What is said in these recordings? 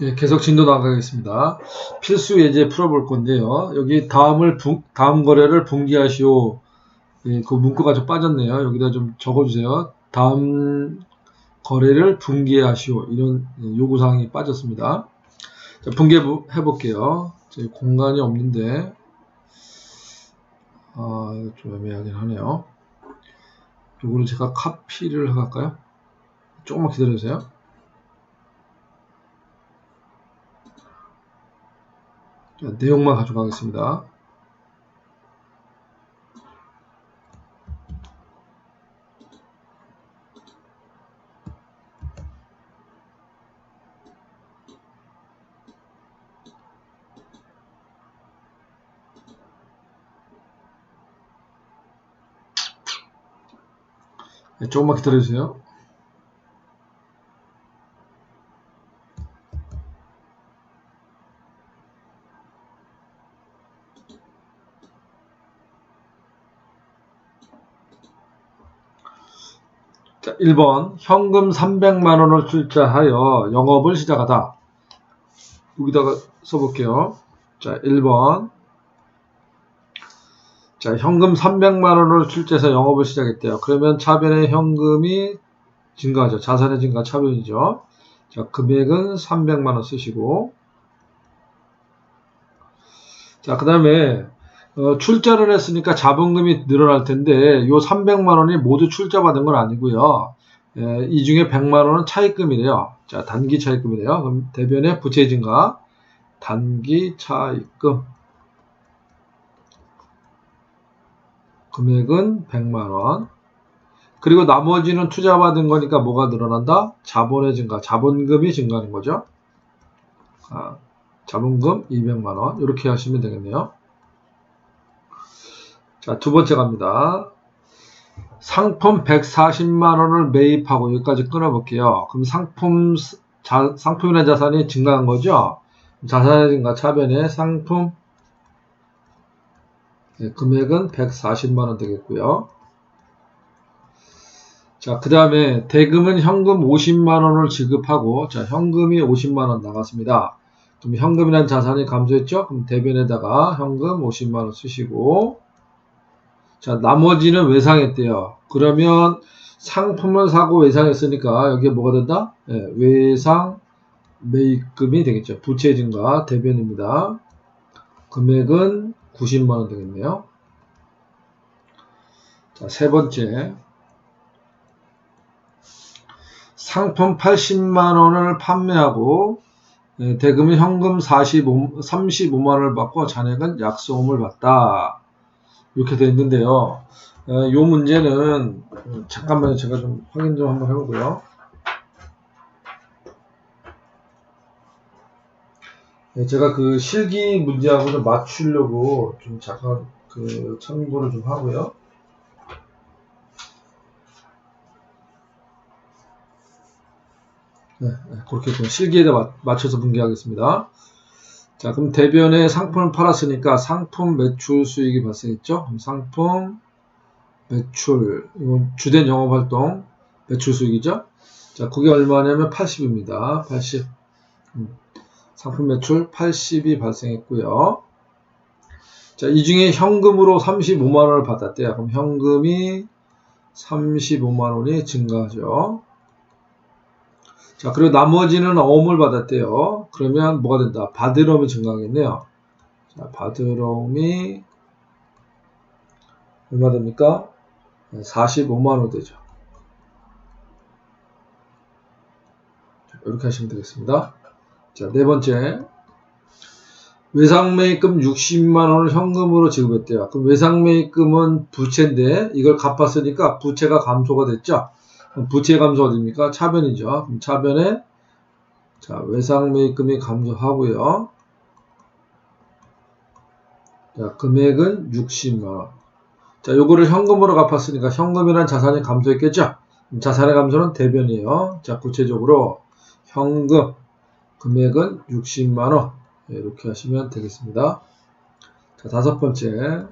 예, 계속 진도 나가겠습니다. 필수 예제 풀어볼 건데요. 여기 다음을 분- 다음 거래를 분기하시오. 예, 그 문구가 좀 빠졌네요. 여기다 좀 적어주세요. 다음 거래를 분기하시오. 이런 예, 요구사항이 빠졌습니다. 자, 분기해 볼게요. 제 공간이 없는데 아, 좀 애매하긴 하네요. 요거는 제가 카피를 할까요? 조금만 기다려주세요. 자, 내용만 가져가겠습니다. 네, 조금만 기다려주세요. 자, 1번 현금 300만 원을 출자하여 영업을 시작하다. 여기다가 써볼게요. 자, 1번. 자, 현금 300만 원을 출자해서 영업을 시작했대요. 그러면 차변의 현금이 증가하죠. 자산의 증가 차변이죠. 자, 금액은 300만 원 쓰시고. 자, 그 다음에 어, 출자를 했으니까 자본금이 늘어날 텐데 요 300만 원이 모두 출자받은 건 아니고요. 에, 이 중에 100만 원은 차입금이래요. 자, 단기 차입금이래요. 그럼 대변의 부채 증가 단기 차입금 금액은 100만 원. 그리고 나머지는 투자받은 거니까 뭐가 늘어난다? 자본의 증가, 자본금이 증가하는 거죠. 아, 자본금 200만 원. 이렇게 하시면 되겠네요. 자, 두 번째 갑니다. 상품 140만 원을 매입하고 여기까지 끊어볼게요. 그럼 상품 자, 상품이나 자산이 증가한 거죠. 자산의 증가 차변에 상품 네, 금액은 140만 원 되겠고요. 자, 그 다음에 대금은 현금 50만 원을 지급하고 자, 현금이 50만 원 나갔습니다. 그럼 현금이란 자산이 감소했죠? 그럼 대변에다가 현금 50만 원 쓰시고 자, 나머지는 외상했대요. 그러면 상품을 사고 외상했으니까 여기에 뭐가 된다? 네, 외상 매입금이 되겠죠. 부채 증가 대변입니다. 금액은 90만원 되겠네요. 자, 세 번째. 상품 80만원을 판매하고 예, 대금은 현금 45, 35만원을 받고 잔액은 약소금을 받다. 이렇게 되어 있는데요. 어, 이 문제는 음, 잠깐만요. 제가 좀 확인 좀 한번 해보고요. 네, 제가 그 실기 문제하고 좀 맞추려고 좀 잠깐 그 참고를 좀 하고요. 네, 네, 그렇게 좀 실기에다 맞- 맞춰서 분개하겠습니다. 자, 그럼 대변에 상품을 팔았으니까 상품 매출 수익이 발생했죠? 상품 매출, 이건 주된 영업활동 매출 수익이죠? 자, 그게 얼마냐면 80입니다. 80. 음, 상품 매출 80이 발생했고요. 자, 이 중에 현금으로 35만 원을 받았대요. 그럼 현금이 35만 원이 증가하죠. 자, 그리고 나머지는 어음을 받았대요. 그러면 뭐가 된다? 바드럼이 증가하겠네요. 자, 바드럼이 얼마 됩니까? 45만 원 되죠. 자, 이렇게 하시면 되겠습니다. 자, 네 번째. 외상매입금 60만 원을 현금으로 지급했대요. 그럼 외상매입금은 부채인데 이걸 갚았으니까 부채가 감소가 됐죠. 부채 감소 어딥니까? 차변이죠. 그럼 차변에 자, 외상 매입금이 감소하고요. 자, 금액은 60만 원. 자, 요거를 현금으로 갚았으니까 현금이란 자산이 감소했겠죠? 자산의 감소는 대변이에요. 자, 구체적으로 현금 금액은 60만 원. 네, 이렇게 하시면 되겠습니다. 자, 다섯 번째.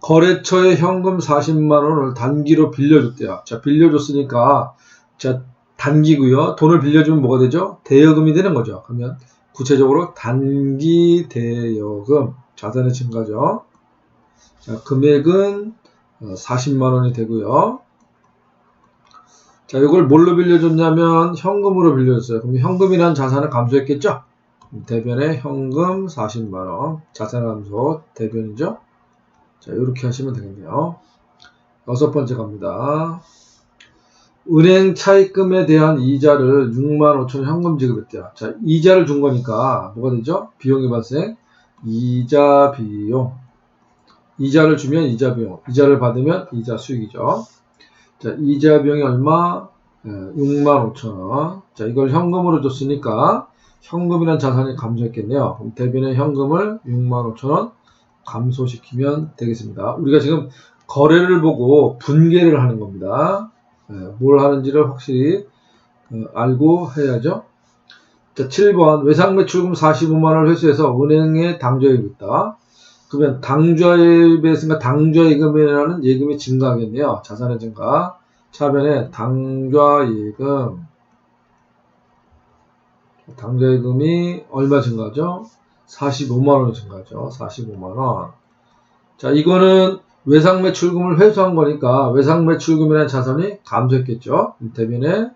거래처에 현금 40만 원을 단기로 빌려줬대요. 자, 빌려줬으니까 자, 단기고요. 돈을 빌려주면 뭐가 되죠? 대여금이 되는 거죠. 그러면 구체적으로 단기 대여금 자산의 증가죠. 자, 금액은 40만 원이 되고요. 자, 이걸 뭘로 빌려줬냐면 현금으로 빌려줬어요. 그럼 현금이란 자산을 감소했겠죠? 대변에 현금 40만 원, 자산 감소 대변이죠. 자, 이렇게 하시면 되겠네요. 여섯 번째 갑니다. 은행 차입금에 대한 이자를 6만 5천 현금 지급했대요. 자, 이자를 준 거니까 뭐가 되죠? 비용이 발생. 이자 비용. 이자를 주면 이자 비용. 이자를 받으면 이자 수익이죠. 자, 이자 비용이 얼마? 6만 5천 원. 자, 이걸 현금으로 줬으니까 현금이란 자산이 감소했겠네요. 그럼 대변의 현금을 6만 5천 원 감소시키면 되겠습니다. 우리가 지금 거래를 보고 분계를 하는 겁니다. 예, 뭘 하는지를 확실히 어, 알고 해야죠. 자, 7번 외상 매출금 45만 원을 회수해서 은행에 당좌입했다. 그러면 당좌입에 있으니까 당좌예금이라는 예금이 증가하겠네요. 자산의 증가. 차변에 당좌예금 당좌예금이 얼마 증가죠? 45만 원 증가죠. 45만 원. 자, 이거는 외상 매출금을 회수한 거니까 외상 매출금이라는 자산이 감소했겠죠. 대변에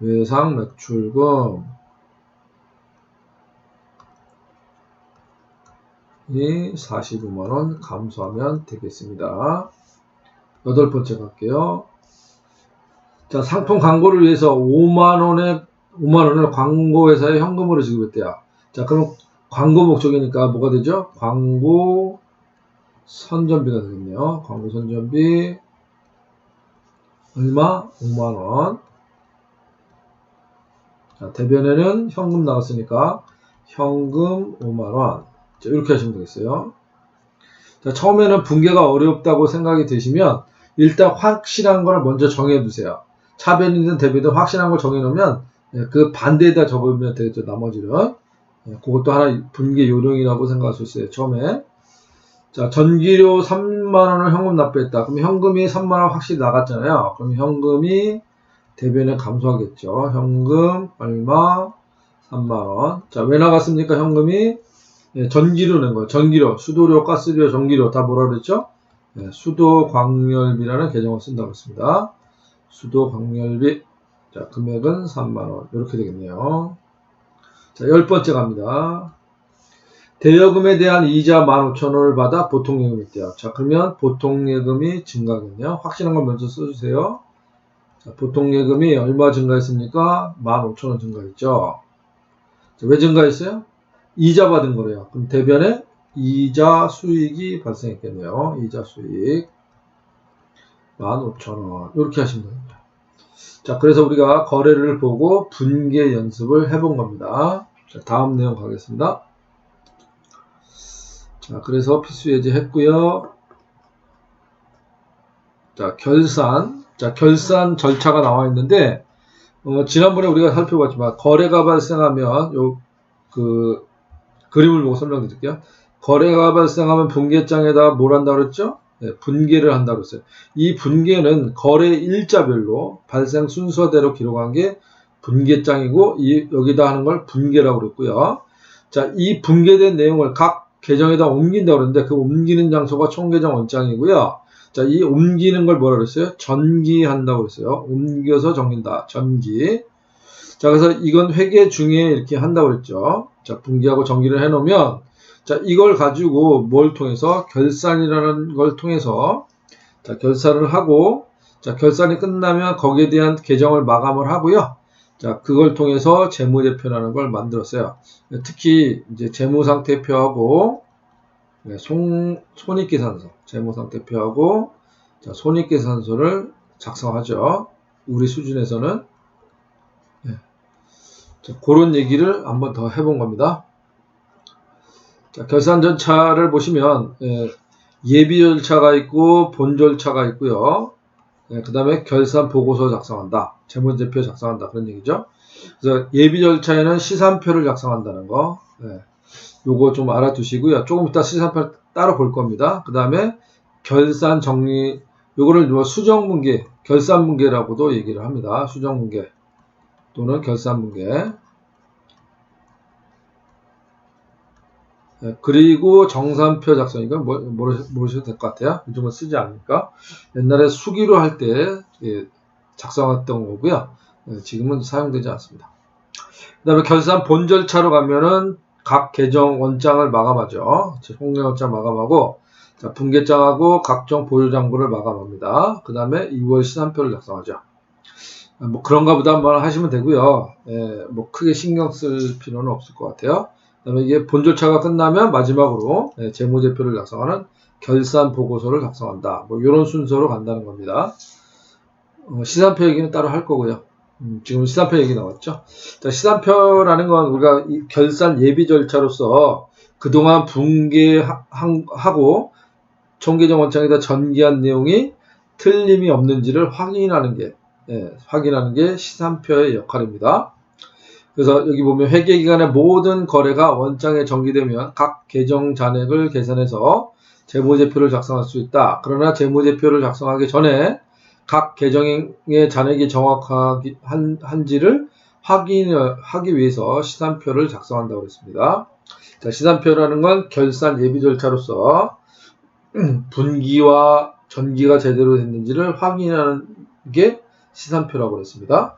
외상 매출금 이 45만원 감소하면 되겠습니다. 여덟 번째 갈게요. 자, 상품 광고를 위해서 5만원의 5만원을 광고회사에 현금으로 지급했대요. 자, 그럼 광고 목적이니까 뭐가 되죠? 광고 선전비가 되겠네요. 광고 선전비 얼마? 5만원. 자, 대변에는 현금 나왔으니까 현금 5만원. 자, 이렇게 하시면 되겠어요. 자, 처음에는 분계가 어렵다고 생각이 드시면 일단 확실한 걸 먼저 정해 두세요. 차변이든 대변이든 확실한 걸 정해 놓으면 예, 그 반대에다 적으면 되겠죠. 나머지는. 예, 그것도 하나 분계 요령이라고 생각할 수 있어요. 처음에. 자, 전기료 3만원을 현금 납부했다. 그럼 현금이 3만원 확실히 나갔잖아요. 그럼 현금이 대변에 감소하겠죠. 현금 얼마? 3만원. 자, 왜 나갔습니까? 현금이 예, 전기료 낸 거예요. 전기료, 수도료, 가스료, 전기료 다 뭐라 그랬죠? 예, 수도 광열비라는 계정을 쓴다고 했습니다. 수도 광열비. 자, 금액은 3만원. 이렇게 되겠네요. 자, 열 번째 갑니다. 대여금에 대한 이자 15,000원을 받아 보통예금이 있대요. 자, 그러면 보통예금이 증가하겠네요. 확실한 걸 먼저 써주세요. 자, 보통예금이 얼마 증가했습니까? 15,000원 증가했죠. 자, 왜 증가했어요? 이자 받은 거래요. 그럼 대변에 이자 수익이 발생했겠네요. 이자 수익 15,000원 이렇게 하시면 됩니다. 자, 그래서 우리가 거래를 보고 분계 연습을 해본 겁니다. 자, 다음 내용 가겠습니다. 자, 그래서 필수 예제 했고요. 자, 결산. 자, 결산 절차가 나와 있는데, 어, 지난번에 우리가 살펴봤지만, 거래가 발생하면, 요, 그, 그림을 보고 설명드릴게요. 거래가 발생하면 분계장에다가 뭘 한다고 그랬죠? 네, 분계를 한다고 했어요. 이 분계는 거래 일자별로 발생 순서대로 기록한 게 분계장이고, 이, 여기다 하는 걸 분계라고 그랬고요. 자, 이 분계된 내용을 각 계정에다 옮긴다고 그러는데 그 옮기는 장소가 총계정 원장이고요. 자, 이 옮기는 걸 뭐라 그랬어요? 전기한다고 그랬어요. 옮겨서 정긴다. 전기. 자, 그래서 이건 회계 중에 이렇게 한다고 그랬죠. 자, 분기하고 전기를 해 놓으면 자, 이걸 가지고 뭘 통해서 결산이라는 걸 통해서 자, 결산을 하고 자, 결산이 끝나면 거기에 대한 계정을 마감을 하고요. 자, 그걸 통해서 재무제표라는 걸 만들었어요. 특히 이제 재무상태표하고 네, 손, 손익계산서, 재무상태표하고 자, 손익계산서를 작성하죠. 우리 수준에서는 네. 자, 그런 얘기를 한번 더 해본 겁니다. 자, 결산 절차를 보시면 예, 비 절차가 있고 본 절차가 있고요. 네, 그 다음에 결산 보고서 작성한다. 재무제표 작성한다. 그런 얘기죠. 그래서 예비 절차에는 시산표를 작성한다는 거. 네, 요거 좀 알아두시고요. 조금 이따 시산표 따로 볼 겁니다. 그 다음에 결산 정리, 요거를 뭐 수정분계, 결산분계라고도 얘기를 합니다. 수정분계. 또는 결산분계. 그리고 정산표 작성 이건 뭐, 모르, 모르셔도 될 것 같아요. 요즘은 쓰지 않으니까 옛날에 수기로 할 때 작성했던 거고요. 네, 지금은 사용되지 않습니다. 그 다음에 결산 본 절차로 가면은 각 계정 원장을 마감하죠. 홍례 원장 마감하고 자, 분계장하고 각종 보유장부를 마감합니다. 그 다음에 2월 시산표를 작성하죠. 아, 뭐 그런가 보다 한번 하시면 되고요. 예, 뭐 크게 신경 쓸 필요는 없을 것 같아요. 그 다음에 이게 본 절차가 끝나면 마지막으로 예, 재무제표를 작성하는 결산 보고서를 작성한다. 뭐 이런 순서로 간다는 겁니다. 어, 시산표 얘기는 따로 할 거고요. 음, 지금 시산표 얘기 나왔죠. 자, 시산표라는 건 우리가 결산 예비 절차로서 그동안 분계하고 총계정 원장에다 전기한 내용이 틀림이 없는지를 확인하는 게 예, 확인하는 게 시산표의 역할입니다. 그래서 여기 보면 회계기간의 모든 거래가 원장에 전기되면 각 계정 잔액을 계산해서 재무제표를 작성할 수 있다. 그러나 재무제표를 작성하기 전에 각 계정의 잔액이 정확하기 한지를 확인하기 위해서 시산표를 작성한다고 했습니다. 자, 시산표라는 건 결산 예비 절차로서 분기와 전기가 제대로 됐는지를 확인하는 게 시산표라고 했습니다.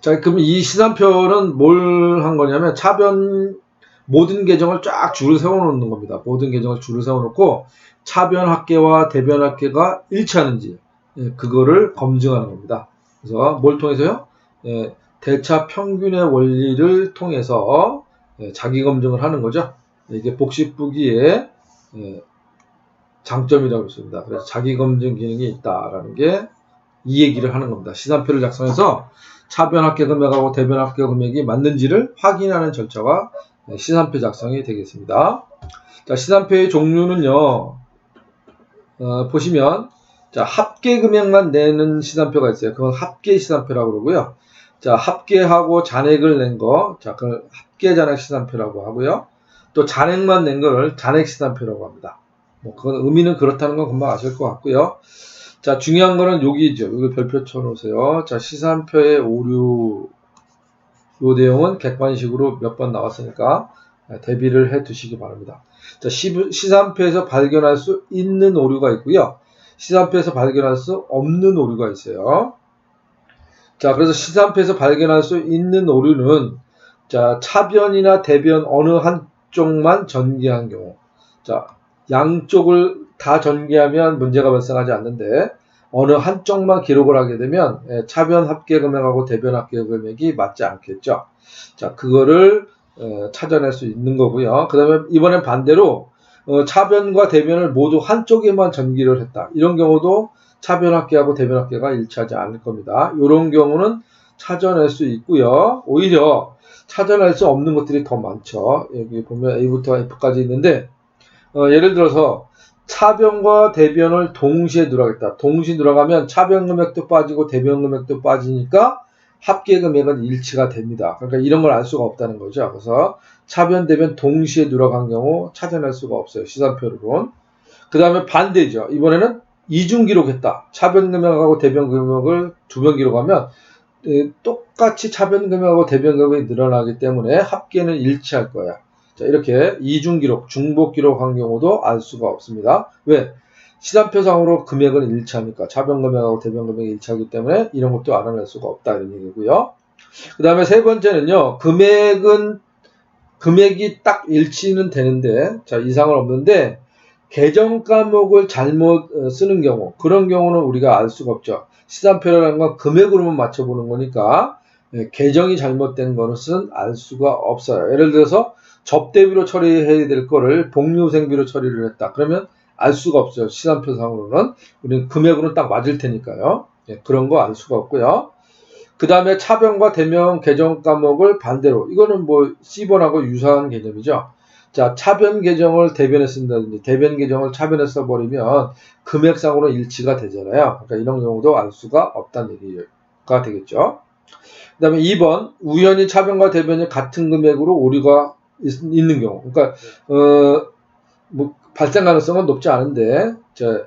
자, 그럼 이 시산표는 뭘 한 거냐면 차변 모든 계정을 쫙 줄을 세워 놓는 겁니다. 모든 계정을 줄을 세워 놓고 차변 합계와 대변 합계가 일치하는지 예, 그거를 검증하는 겁니다. 그래서 뭘 통해서요? 예, 대차 평균의 원리를 통해서 예, 자기 검증을 하는 거죠. 이게 복식부기의 예, 장점이라고 했습니다. 그래서 자기 검증 기능이 있다라는 게 이 얘기를 하는 겁니다. 시산표를 작성해서 차변 합계 금액하고 대변 합계 금액이 맞는지를 확인하는 절차가 시산표 작성이 되겠습니다. 자, 시산표의 종류는요, 어, 보시면, 자, 합계 금액만 내는 시산표가 있어요. 그건 합계 시산표라고 그러고요. 자, 합계하고 잔액을 낸 거, 자, 그걸 합계 잔액 시산표라고 하고요. 또 잔액만 낸걸 잔액 시산표라고 합니다. 뭐, 그건 의미는 그렇다는 건 금방 아실 것 같고요. 자, 중요한 거는 여기죠. 여기 별표 쳐놓으세요. 자, 시산표의 오류, 요 내용은 객관식으로 몇 번 나왔으니까 대비를 해 두시기 바랍니다. 자, 시, 시산표에서 발견할 수 있는 오류가 있고요. 시산표에서 발견할 수 없는 오류가 있어요. 자, 그래서 시산표에서 발견할 수 있는 오류는 자, 차변이나 대변 어느 한쪽만 전개한 경우. 자, 양쪽을 다 전개하면 문제가 발생하지 않는데 어느 한쪽만 기록을 하게 되면 예, 차변 합계 금액하고 대변 합계 금액이 맞지 않겠죠. 자, 그거를 어, 찾아낼 수 있는 거고요. 그 다음에 이번엔 반대로 어, 차변과 대변을 모두 한쪽에만 전기를 했다. 이런 경우도 차변 합계하고 대변 합계가 일치하지 않을 겁니다. 이런 경우는 찾아낼 수 있고요. 오히려 찾아낼 수 없는 것들이 더 많죠. 여기 보면 A부터 F까지 있는데 어, 예를 들어서 차변과 대변을 동시에 누락했다. 동시에 누락하면 차변 금액도 빠지고 대변 금액도 빠지니까 합계 금액은 일치가 됩니다. 그러니까 이런 걸 알 수가 없다는 거죠. 그래서 차변 대변 동시에 누락한 경우 찾아낼 수가 없어요. 시산표로는. 그 다음에 반대죠. 이번에는 이중 기록했다. 차변 금액하고 대변 금액을 두 번 기록하면 똑같이 차변 금액하고 대변 금액이 늘어나기 때문에 합계는 일치할 거야. 자, 이렇게 이중 기록, 중복 기록 한 경우도 알 수가 없습니다. 왜? 시단표상으로 금액은 일치하니까 차변 금액하고 대변 금액이 일치하기 때문에 이런 것도 알아낼 수가 없다 이런 얘기고요. 그 다음에 세 번째는요. 금액은 금액이 딱 일치는 되는데 자 이상은 없는데 계정 과목을 잘못 어, 쓰는 경우 그런 경우는 우리가 알 수가 없죠. 시단표라는 건 금액으로만 맞춰보는 거니까 예, 계정이 잘못된 것은 알 수가 없어요. 예를 들어서 접대비로 처리해야 될 거를 복류생비로 처리를 했다. 그러면 알 수가 없어요. 시간표상으로는. 우리는 금액으로는 딱 맞을 테니까요. 예, 그런 거 알 수가 없고요. 그 다음에 차변과 대명 계정 과목을 반대로. 이거는 뭐 C번하고 유사한 개념이죠. 자, 차변 계정을 대변에 쓴다든지 대변 계정을 차변에 써버리면 금액상으로 일치가 되잖아요. 그러니까 이런 경우도 알 수가 없다는 얘기가 되겠죠. 그 다음에 2번 우연히 차변과 대변이 같은 금액으로 오류가 있, 는 경우. 그러니까 어, 뭐 발생 가능성은 높지 않은데 저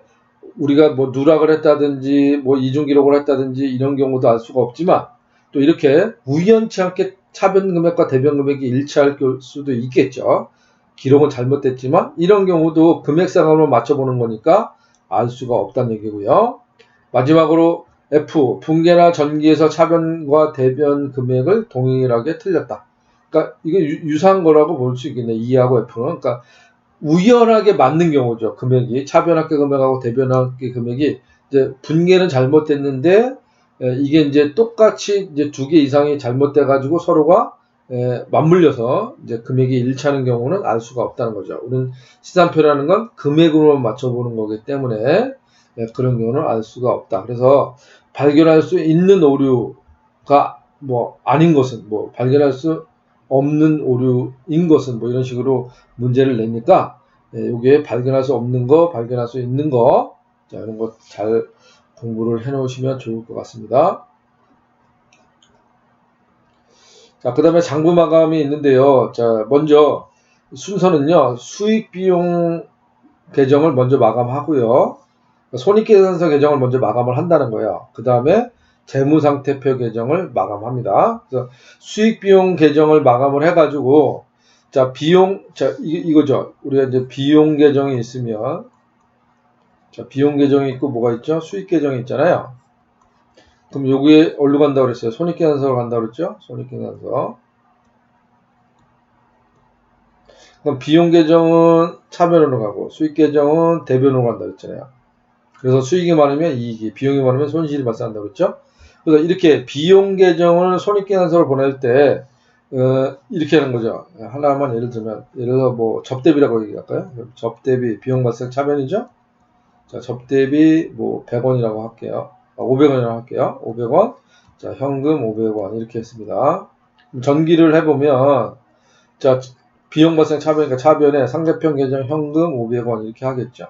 우리가 뭐 누락을 했다든지 뭐 이중 기록을 했다든지 이런 경우도 알 수가 없지만 또 이렇게 우연치 않게 차변 금액과 대변 금액이 일치할 수도 있겠죠. 기록은 잘못됐지만 이런 경우도 금액상으로 맞춰보는 거니까 알 수가 없다는 얘기고요. 마지막으로 F 분계나 전기에서 차변과 대변 금액을 동일하게 틀렸다. 그러니까 이게 유, 사한 거라고 볼 수 있겠네. E하고 F는 그러니까 우연하게 맞는 경우죠. 금액이 차변학계 금액하고 대변학계 금액이 이제 분계는 잘못됐는데 이게 이제 똑같이 이제 두 개 이상이 잘못돼 가지고 서로가 맞물려서 이제 금액이 일치하는 경우는 알 수가 없다는 거죠. 우리는 시산표라는 건 금액으로만 맞춰보는 거기 때문에 그런 경우는 알 수가 없다. 그래서 발견할 수 있는 오류가 뭐 아닌 것은 뭐 발견할 수 없는 오류인 것은 뭐 이런 식으로 문제를 내니까 이게 발견할 수 없는 거, 발견할 수 있는 거, 자, 이런 거 잘 공부를 해 놓으시면 좋을 것 같습니다. 자, 그 다음에 장부 마감이 있는데요. 자, 먼저 순서는요, 수익 비용 계정을 먼저 마감하고요. 손익계산서 계정을 먼저 마감을 한다는 거예요. 그 다음에 재무상태표 계정을 마감합니다. 그래서 수익비용 계정을 마감을 해가지고 자 비용 자 이, 이거죠. 우리가 이제 비용 계정이 있으면 자 비용 계정이 있고 뭐가 있죠? 수익 계정이 있잖아요. 그럼 여기에 어디로 간다고 그랬어요? 손익계산서로 간다고 그랬죠? 손익계산서. 그럼 비용 계정은 차변으로 가고 수익 계정은 대변으로 간다고 했잖아요. 그래서 수익이 많으면 이익이, 비용이 많으면 손실이 발생한다고 그랬죠? 그래서 이렇게 비용 계정을 손익계산서를 보낼 때 어, 이렇게 하는 거죠. 하나만 예를 들면 예를 들어 뭐 접대비라고 얘기할까요? 접대비 비용 발생 차변이죠. 자 접대비 뭐 100원이라고 할게요. 아, 500원이라고 할게요. 500원. 자 현금 500원 이렇게 했습니다. 전기를 해보면 자 비용 발생 차변이니까 차변에 상대편 계정 현금 500원 이렇게 하겠죠.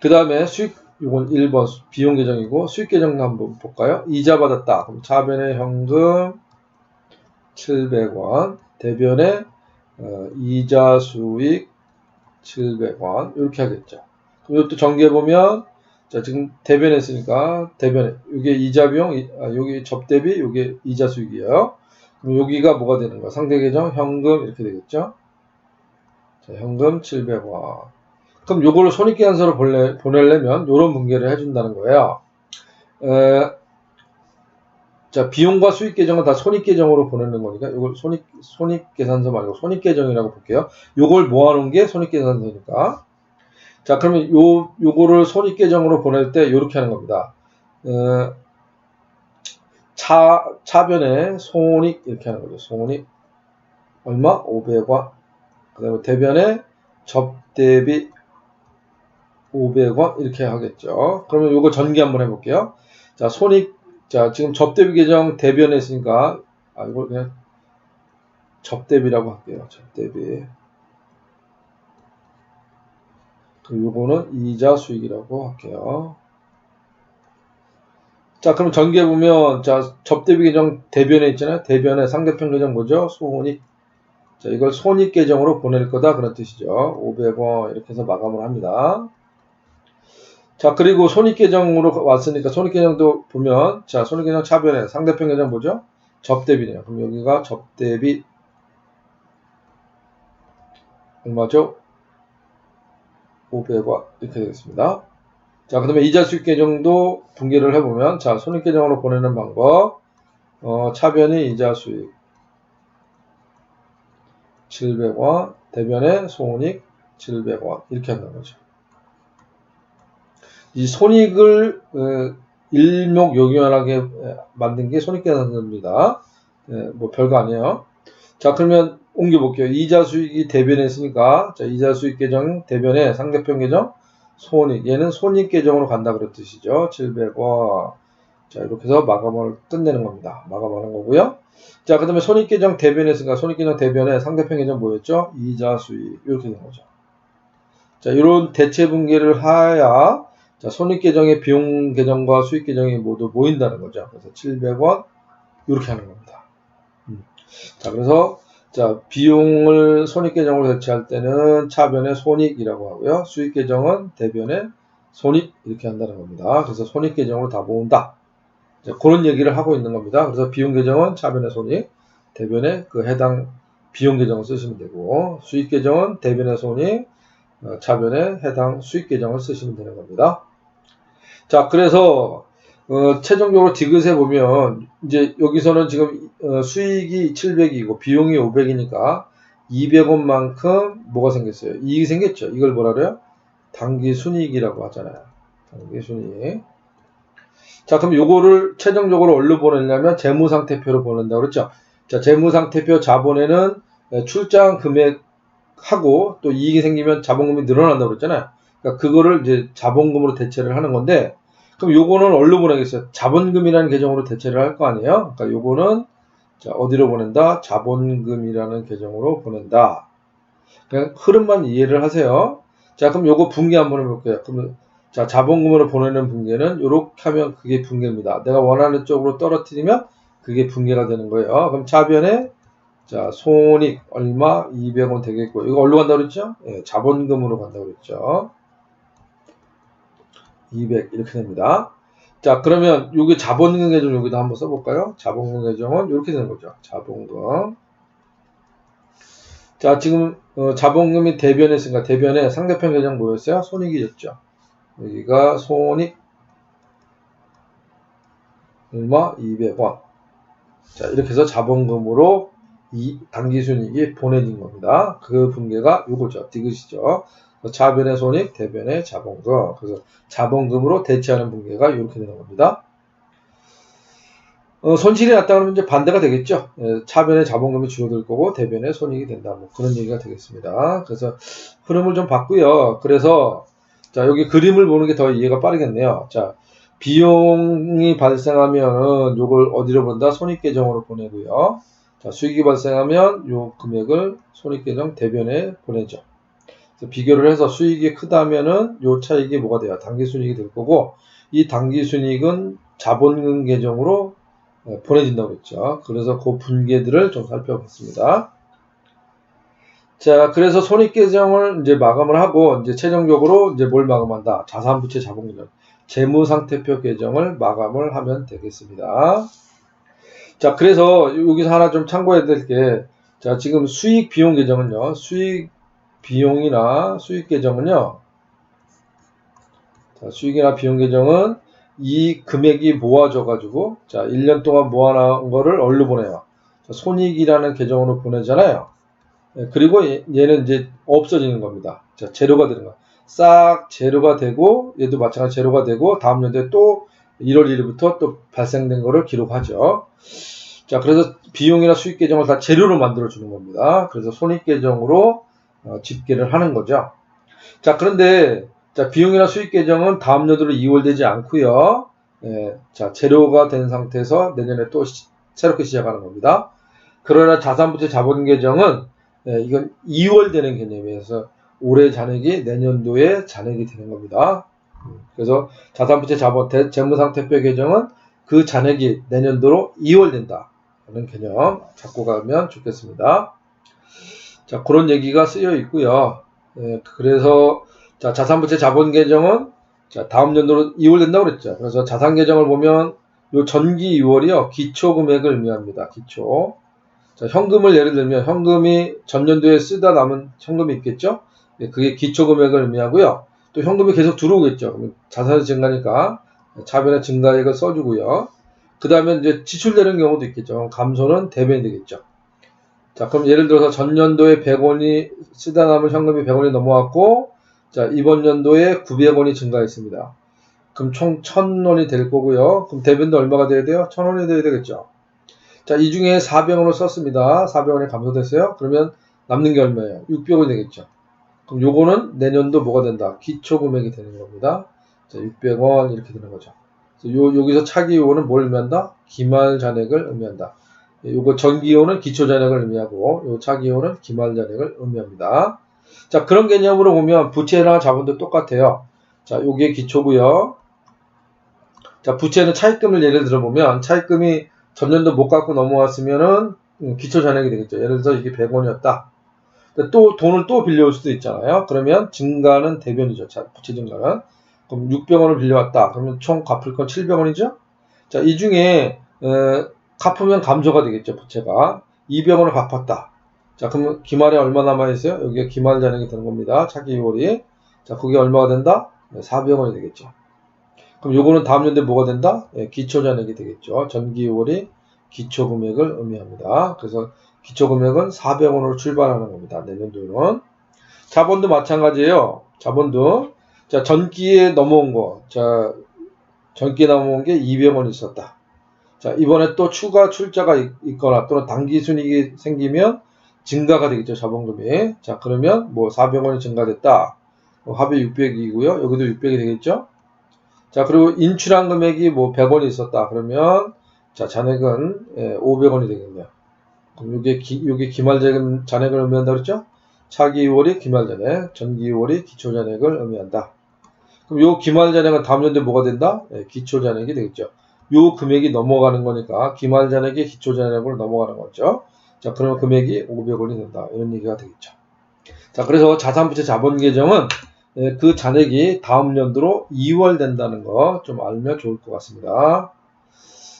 그 다음에 수익 이건 1번 비용 계정이고 수익 계정도 한번 볼까요? 이자 받았다. 그럼 차변에 현금 700원, 대변에 어, 이자 수익 700원 이렇게 하겠죠. 그럼 이것도 전개해 보면 자 지금 대변에 했으니까 대변에 이게 이자 비용, 아, 여기 접대비, 이게 이자 수익이에요. 그럼 여기가 뭐가 되는 거야? 상대 계정 현금 이렇게 되겠죠. 자 현금 700원. 그럼 요거를 손익계산서로 보내, 보내려면 요런 문제를 해준다는 거예요. 에, 자, 비용과 수익 계정은 다 손익 계정으로 보내는 거니까 이걸 손익 손익 계산서 말고 손익 계정이라고 볼게요. 요걸 모아놓은 게 손익 계산서니까. 자, 그러면 요 요거를 손익 계정으로 보낼 때 요렇게 하는 겁니다. 에, 차 차변에 손익 이렇게 하는 거죠. 손익 얼마? 500원. 그 다음에 대변에 접대비 500원 이렇게 하겠죠. 그러면 이거 전기 한번 해볼게요. 자, 손익, 자, 지금 접대비 계정 대변했으니까, 아, 이걸 그냥 접대비라고 할게요. 접대비. 그리고 요거는 이자 수익이라고 할게요. 자, 그럼 전개해보면, 자, 접대비 계정 대변에 있잖아요. 대변에 상대편 계정 뭐죠? 손익. 자, 이걸 손익 계정으로 보낼 거다. 그런 뜻이죠. 500원 이렇게 해서 마감을 합니다. 자, 그리고 손익계정으로 왔으니까 손익계정도 보면, 자, 손익계정 차변에 상대편 계정 뭐죠? 접대비네요. 그럼 여기가 접대비 얼마죠? 500원 이렇게 되겠습니다. 자, 그 다음에 이자 수익 계정도 분기를 해보면, 자, 손익 계정으로 보내는 방법, 어, 차변이 이자 수익 700원, 대변에 손익 700원 이렇게 한다는 거죠. 이 손익을 어, 일목요연하게 만든 게 손익계산서입니다. 뭐 별거 아니에요. 자 그러면 옮겨볼게요. 이자 수익이 대변에 있으니까 자 이자 수익 계정 대변에 상대편 계정 손익 얘는 손익 계정으로 간다 그런 뜻이죠. 700원 자 이렇게 해서 마감을 끝내는 겁니다. 마감하는 거고요. 자 그 다음에 손익 계정 대변에 있으니까 손익 계정 대변에 상대편 계정 뭐였죠? 이자 수익 이렇게 된 거죠. 자 이런 대체 분계를 하야 자, 손익 계정의 비용 계정과 수익 계정이 모두 모인다는 거죠. 그래서 700원 이렇게 하는 겁니다. 음. 자, 그래서 자, 비용을 손익 계정으로 대체할 때는 차변의 손익이라고 하고요. 수익 계정은 대변의 손익 이렇게 한다는 겁니다. 그래서 손익 계정으로 다 모은다. 이제 그런 얘기를 하고 있는 겁니다. 그래서 비용 계정은 차변의 손익, 대변에 그 해당 비용 계정을 쓰시면 되고 수익 계정은 대변의 손익, 어, 차변에 해당 수익 계정을 쓰시면 되는 겁니다. 자, 그래서 어, 최종적으로 디귿에 보면 이제 여기서는 지금 어, 수익이 700이고 비용이 500이니까 200원만큼 뭐가 생겼어요? 이익이 생겼죠. 이걸 뭐라 그래요? 단기 순이익이라고 하잖아요. 단기 순이익. 자, 그럼 요거를 최종적으로 어디로 보내냐면 재무상태표로 보낸다고 그랬죠. 자, 재무상태표 자본에는 출장 금액하고 또 이익이 생기면 자본금이 늘어난다고 그랬잖아요. 그러니까 그거를 이제 자본금으로 대체를 하는 건데 그럼 요거는 어디로 보내겠어요? 자본금이라는 계정으로 대체를 할 거 아니에요? 그러니까 요거는 자, 어디로 보낸다? 자본금이라는 계정으로 보낸다. 그냥 흐름만 이해를 하세요. 자, 그럼 요거 분계 한번 해볼게요. 그러면 자, 자본금으로 보내는 분계는 요렇게 하면 그게 분계입니다. 내가 원하는 쪽으로 떨어뜨리면 그게 분계가 되는 거예요. 그럼 차변에 자, 손익 얼마 200원 되겠고 이거 어디로 간다고 그랬죠? 예, 자본금으로 간다고 그랬죠. 200 이렇게 됩니다. 자, 그러면 여기 자본금 계정 여기다 한번 써볼까요? 자본금 계정은 이렇게 되는 거죠. 자본금. 자, 지금 어, 자본금이 대변했으니까 대변에 상대편 계정 뭐였어요? 손익이었죠. 여기가 손익 얼마? 200원. 자, 이렇게 해서 자본금으로 이 단기순이익이 보내진 겁니다. 그 분계가 요거죠. 디귿이죠. 자변의 손익, 대변의 자본금. 그래서 자본금으로 대체하는 분계가 이렇게 되는 겁니다. 어, 손실이 났다 그러면 이제 반대가 되겠죠. 예, 차변의 자본금이 줄어들 거고 대변의 손익이 된다. 뭐 그런 얘기가 되겠습니다. 그래서 흐름을 좀 봤고요. 그래서 자 여기 그림을 보는 게 더 이해가 빠르겠네요. 자 비용이 발생하면은 요걸 어디로 본다? 손익계정으로 보내고요. 자 수익이 발생하면 요 금액을 손익계정 대변에 보내죠. 비교를 해서 수익이 크다면은 요 차익이 뭐가 돼요? 당기순이익이 될 거고 이 당기순이익은 자본금 계정으로 어, 보내진다고 했죠. 그래서 그 분계들을 좀 살펴봤습니다. 자, 그래서 손익 계정을 이제 마감을 하고 이제 최종적으로 이제 뭘 마감한다? 자산부채 자본계정, 재무상태표 계정을 마감을 하면 되겠습니다. 자, 그래서 여기서 하나 좀 참고해야 될 게, 자, 지금 수익 비용 계정은요, 수익 비용이나 수익 계정은요. 자, 수익이나 비용 계정은 이 금액이 모아져 가지고 자, 1년 동안 모아놓은 거를 얼로 보내요. 자, 손익이라는 계정으로 보내잖아요. 예, 그리고 얘는 이제 없어지는 겁니다. 자, 재료가 되는 거. 싹 재료가 되고 얘도 마찬가지 재료가 되고 다음 연도에 또 1월 1일부터 또 발생된 거를 기록하죠. 자, 그래서 비용이나 수익 계정을 다 재료로 만들어 주는 겁니다. 그래서 손익 계정으로 어, 집계를 하는 거죠. 자, 그런데 자, 비용이나 수익 계정은 다음 연도로 이월되지 않고요. 예, 자, 재료가 된 상태에서 내년에 또 시, 새롭게 시작하는 겁니다. 그러나 자산부채 자본 계정은 예, 이건 이월되는 개념이어서 올해 잔액이 내년도에 잔액이 되는 겁니다. 그래서 자산부채 자본 재무상태표 계정은 그 잔액이 내년도로 이월된다. 라는 개념 잡고 가면 좋겠습니다. 자, 그런 얘기가 쓰여 있고요. 예, 그래서 자, 자산부채 자본 계정은 자, 다음 연도로 2월 된다고 그랬죠. 그래서 자산 계정을 보면 요 전기 2월이요. 기초 금액을 의미합니다. 기초. 자, 현금을 예를 들면 현금이 전년도에 쓰다 남은 현금이 있겠죠? 예, 그게 기초 금액을 의미하고요. 또 현금이 계속 들어오겠죠. 자산이 증가니까 자변의 증가액을 써주고요. 그 다음에 이제 지출되는 경우도 있겠죠. 감소는 대변이 되겠죠. 자, 그럼 예를 들어서 전년도에 100원이 쓰다 남은 현금이 100원이 넘어왔고, 자, 이번 연도에 900원이 증가했습니다. 그럼 총 1000원이 될 거고요. 그럼 대변도 얼마가 돼야 돼요? 1000원이 돼야 되겠죠. 자, 이 중에 400원을 썼습니다. 400원이 감소됐어요. 그러면 남는 게 얼마예요? 600원이 되겠죠. 그럼 요거는 내년도 뭐가 된다? 기초 금액이 되는 겁니다. 자, 600원 이렇게 되는 거죠. 요, 여기서 차기 요원은 뭘 의미한다? 기말 잔액을 의미한다. 요거 전기요는 기초잔액을 의미하고 요 차기요는 기말잔액을 의미합니다. 자 그런 개념으로 보면 부채나 자본도 똑같아요. 자 요게 기초고요. 자 부채는 차입금을 예를 들어 보면 차입금이 전년도 못 갖고 넘어왔으면은 음, 기초잔액이 되겠죠. 예를 들어서 이게 100원이었다. 또 돈을 또 빌려올 수도 있잖아요. 그러면 증가는 대변이죠. 부채 증가는. 그럼 600원을 빌려왔다. 그러면 총 갚을 건 700원이죠. 자, 이 중에 에, 갚으면 감소가 되겠죠, 부채가. 200원을 갚았다. 자, 그러면 기말에 얼마 남아있어요? 여기가 기말 잔액이 되는 겁니다. 차기 2월이. 자, 그게 얼마가 된다? 네, 400원이 되겠죠. 그럼 요거는 다음 연도에 뭐가 된다? 예, 기초 잔액이 되겠죠. 전기 2월이 기초 금액을 의미합니다. 그래서 기초 금액은 400원으로 출발하는 겁니다. 내년도는. 자본도 마찬가지예요. 자본도. 자, 전기에 넘어온 거. 자, 전기에 넘어온 게 200원 있었다. 자, 이번에 또 추가 출자가 있- 있거나 또는 단기 순이익이 생기면 증가가 되겠죠. 자본금이. 자, 그러면 뭐 400원이 증가됐다. 뭐 합의 600이고요. 여기도 600이 되겠죠. 자, 그리고 인출한 금액이 뭐 100원이 있었다. 그러면 자, 잔액은 예, 500원이 되겠네요. 그럼 요게 기, 요게 기말자금 잔액을 의미한다 그랬죠? 차기 2월이 기말 잔액, 전기 2월이 기초 잔액을 의미한다. 그럼 요 기말 잔액은 다음 연도에 뭐가 된다? 예, 기초 잔액이 되겠죠. 요 금액이 넘어가는 거니까 기말잔액이 기초잔액으로 넘어가는 거죠. 자, 그러면 금액이 500원이 된다. 이런 얘기가 되겠죠. 자, 그래서 자산부채 자본 계정은 예, 그 잔액이 다음 연도로 2월 된다는 거 좀 알면 좋을 것 같습니다.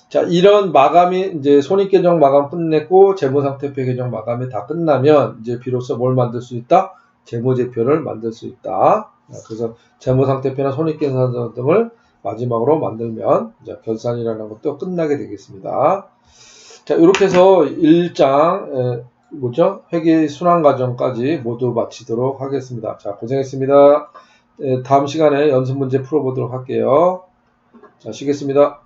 자, 이런 마감이 이제 손익계정 마감 끝냈고 재무상태표 계정 마감이 다 끝나면 이제 비로소 뭘 만들 수 있다? 재무제표를 만들 수 있다. 자, 그래서 재무상태표나 손익계산 등을 마지막으로 만들면 이제 결산이라는 것도 끝나게 되겠습니다. 자, 이렇게 해서 1장 뭐죠? 회계 순환 과정까지 모두 마치도록 하겠습니다. 자, 고생했습니다. 에, 다음 시간에 연습 문제 풀어보도록 할게요. 자, 쉬겠습니다.